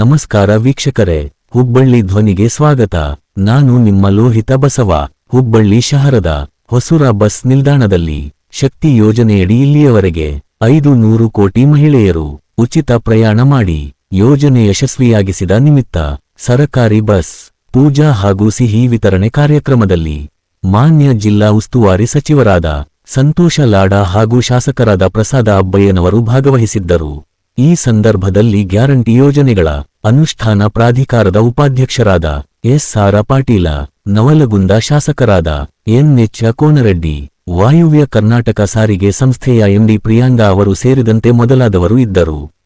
ನಮಸ್ಕಾರ ವೀಕ್ಷಕರೇ, ಹುಬ್ಬಳ್ಳಿ ಧ್ವನಿಗೆ ಸ್ವಾಗತ. ನಾನು ನಿಮ್ಮ ಲೋಹಿತ ಬಸವ, ಹುಬ್ಬಳ್ಳಿ ಶಹರದ, ಹೊಸೂರ ಬಸ್ ನಿಲ್ದಾಣದಲ್ಲಿ. ಶಕ್ತಿ ಯೋಜನೆಯಡಿ ಇಲ್ಲಿಯವರೆಗೆ ಐದು ನೂರು ಕೋಟಿ ಮಹಿಳೆಯರು ಉಚಿತ ಪ್ರಯಾಣ ಮಾಡಿ, ಯೋಜನೆ ಯಶಸ್ವಿಯಾಗಿಸಿದ ನಿಮಿತ್ತ ಸರಕಾರಿ ಬಸ್, ಪೂಜಾ ಹಾಗೂ ಸಿಹಿ ವಿತರಣೆ ಕಾರ್ಯಕ್ರಮದಲ್ಲಿ ಮಾನ್ಯ ಜಿಲ್ಲಾ ಉಸ್ತುವಾರಿ ಸಚಿವರಾದ ಸಂತೋಷ ಲಾಡ ಹಾಗೂ ಶಾಸಕರಾದ ಪ್ರಸಾದ ಅಬ್ಬಯ್ಯನವರು ಭಾಗವಹಿಸಿದ್ದರು. ಈ ಸಂದರ್ಭದಲ್ಲಿ ಗ್ಯಾರಂಟಿ ಯೋಜನೆಗಳ ಅನುಷ್ಠಾನ ಪ್ರಾಧಿಕಾರದ ಉಪಾಧ್ಯಕ್ಷರಾದ ಎಸ್ ಪಾಟೀಲ, ನವಲಗುಂದ ಶಾಸಕರಾದ ಎನ್ ಎಚ್ ಕೋನರೆಡ್ಡಿ, ವಾಯುವ್ಯ ಕರ್ನಾಟಕ ಸಾರಿಗೆ ಸಂಸ್ಥೆಯ ಎಂಡಿ ಪ್ರಿಯಾಂಗ ಅವರು ಸೇರಿದಂತೆ ಮೊದಲಾದವರು ಇದ್ದರು.